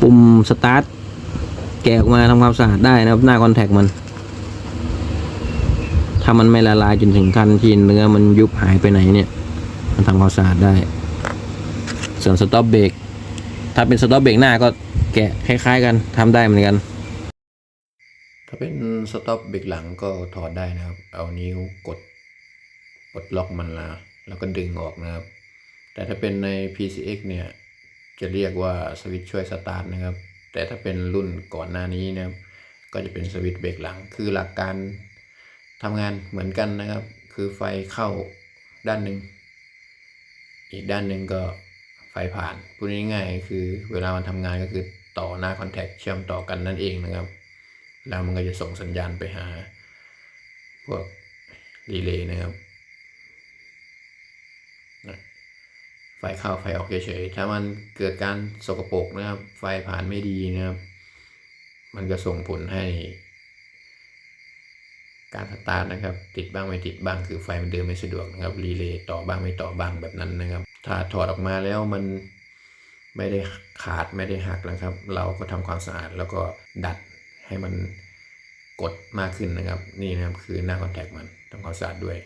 ปุ่มสตาร์ทแกะออกมาทำความสะอาดได้นะครับ หน้าคอนแทคมัน ถ้ามันไม่ละลายจนถึงขั้นที่เนื้อมันยุบหายไปไหนเนี่ย มันทำความสะอาดได้ ส่วนสต็อปเบรกถ้าเป็นสต็อปเบรกหน้าก็แกะคล้าย ๆ กันทำได้เหมือนกัน ถ้าเป็นสต็อปเบรกหลังก็ถอดได้นะครับ เอานิ้วกดปลดล็อกมันละแล้วก็ดึงออกนะครับ แต่ถ้าเป็นใน PCX เนี่ย จะเรียกว่าสวิตช์ช่วยสตาร์ทนะครับ แต่ถ้าเป็นรุ่นก่อนหน้านี้นะครับ ก็จะเป็นสวิตช์เบรกหลัง คือหลักการทำงานเหมือนกันนะครับ คือไฟเข้าด้านหนึ่ง อีกด้านหนึ่งก็ไฟผ่าน พูดง่ายๆคือเวลามันทำงานก็คือต่อหน้าคอนแทคเชื่อมต่อกันนั่นเองนะครับ แล้วมันก็จะส่งสัญญาณไปหา พวกรีเลย์นะครับ ไฟเข้าไฟออกเฉยๆ ถ้ามันเกิดการสกปรกนะครับ ไฟผ่านไม่ดีนะครับ มันก็ส่งผลให้ การสตาร์ทนะครับ ติดบ้างไม่ติดบ้าง คือไฟมันเดินไม่สะดวกนะครับ รีเลย์ต่อบ้างไม่ต่อบ้างแบบนั้นนะครับ ถ้าถอดออกมาแล้วมันไม่ได้ขาดไม่ได้หักนะครับ เราก็ทำความสะอาดแล้วก็ดัดให้มันกดมากขึ้นนะครับ นี่นะครับคือหน้าคอนแทคมันทำความสะอาดด้วย